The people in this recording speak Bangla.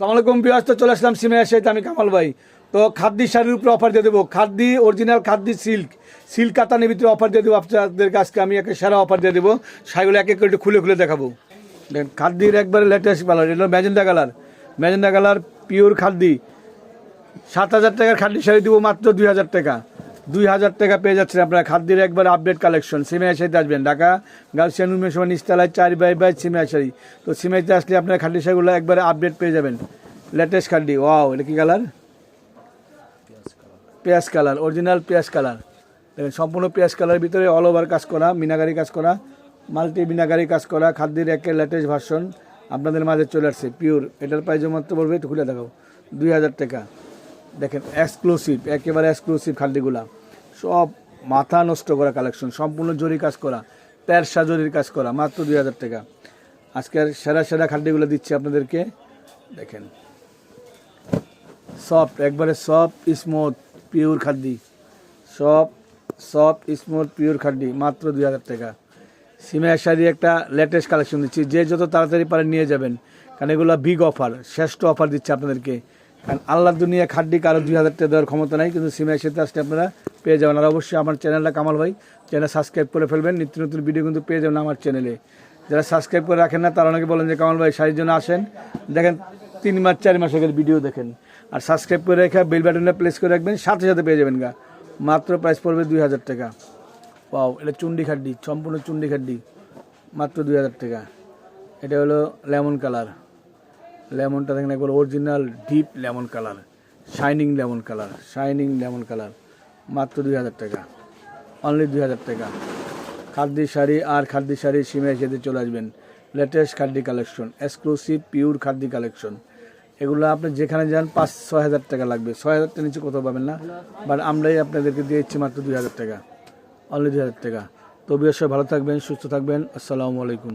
সালাম আলাইকুম বিয়াস তো চলে আসলাম সিমে এসে আমি কামাল ভাই। তো খাদ্যি শাড়ির উপরে অফার দিয়ে দেবো। Khadi original khadi silk silk কাতানের ভিতরে অফার দিয়ে দেবো আপনাদেরকে। আজকে আমি একটা সেরা অফার দিয়ে দেবো। শাড়িগুলো এক এক খুলে খুলে দেখাবো। দেখেন খাদ্যির একবারে লেটেস্ট কালার এটা magenta colour. Magenta colour pure khadi. সাত হাজার টাকার খাদ্যি শাড়ি দেবো মাত্র দুই হাজার টাকা। দুই হাজার টাকা পেয়ে যাচ্ছেন আপনারা। খাদ্যের একবার আপডেট কালেকশন সিমেয়া শাড়িতে আসবেন। ঢাকা গার্লসিয়ান সময় নিচতলায় চার বাই বাই শাড়ি তো সিমেয়াতে আসলে আপনারা খাদ্যি শাড়িগুলো একবারে আপডেট পেয়ে যাবেন। লেটেস্ট খাদ্যি। ওয়াও এটা কি কালার পেঁয়াজ কালার অরিজিনাল পেঁয়াজ কালার দেখেন, সম্পূর্ণ পেঁয়াজ কালারের ভিতরে অল ওভার কাজ করা মিনাগারি কাজ করা মাল্টি মিনাগারি কাজ করা, খাদ্যের একের লেটেস্ট ভার্সন আপনাদের মাঝে চলে আসছে। পিওর এটার প্রাইস মাত্র বলবে, একটু খুলে দেখাও। দুই হাজার টাকা। দেখেন এক্সক্লুসিভ একেবারে এক্সক্লুসিভ খাদ্যগুলা। সব মাথা নষ্ট করা কালেকশন সম্পূর্ণ জরি কাজ করা, তেরশা জরির কাজ করা, মাত্র দুই হাজার টাকা। আজকের সেরা সেরা খাদ্যগুলো দিচ্ছি আপনাদেরকে। দেখেন। সফট একবারে সফট স্মুথ পিওর খাদ্যি। সব সফট স্মুথ পিওর খাদ্যি, মাত্র দুই হাজার টাকা। সিমের শাড়ি একটা লেটেস্ট কালেকশন দিচ্ছি। যে যত তাড়াতাড়ি পারে নিয়ে যাবেন। কারণ এগুলো বিগ অফার শ্রেষ্ঠ অফার দিচ্ছে আপনাদেরকে। কারণ আল্লাহ দুনিয়া খাড্ডি কারও দুই হাজার টাকা দেওয়ার ক্ষমতা নাই, কিন্তু সিমের সাথে আসলে আপনারা পেয়ে যাবেন। আর অবশ্যই আমার চ্যানেলটা কামাল ভাই চ্যানেল সাবস্ক্রাইব করে ফেলবেন। নিত্য নতুন ভিডিও কিন্তু পেয়ে যাবেন আমার চ্যানেলে যারা সাবস্ক্রাইব করে রাখেন না, তারা অনেকে বলেন যে কামাল ভাই শাড়ির জন্য আসেন। দেখেন, তিন মাস, চার মাস আগের ভিডিও দেখেন। আর সাবস্ক্রাইব করে রেখে বেল বাটনে প্লেস করে রাখবেন, সাথে সাথে পেয়ে যাবেন গা। মাত্র প্রাইস পড়বে দুই হাজার টাকা। পাও এটা চুন্ডি খাড্ডি, সম্পূর্ণ চুন্ডি খাড্ডি। মাত্র দুই হাজার টাকা। এটা হলো লেমন কালার লেমনটা দেখেন, একবার original deep lemon colour shining lemon colour shining lemon colour মাত্র দুই হাজার টাকা। অনলি দুই হাজার টাকা। খাদ্যি শাড়ি আর খাদ্যি শাড়ি সিমে যেতে চলে আসবেন। Latest khadi collection exclusive pure khadi collection এগুলো আপনি যেখানে যান, পাঁচ, ছয় হাজার টাকা লাগবে। ছয় হাজার টাকা নিচে কোথাও পাবেন না। বাট আমরাই আপনাদেরকে দিয়ে ইচ্ছি মাত্র দুই হাজার টাকা। অনলি দুই হাজার টাকা। তো অবশ্যই ভালো থাকবেন, সুস্থ থাকবেন। আসসালামু আলাইকুম।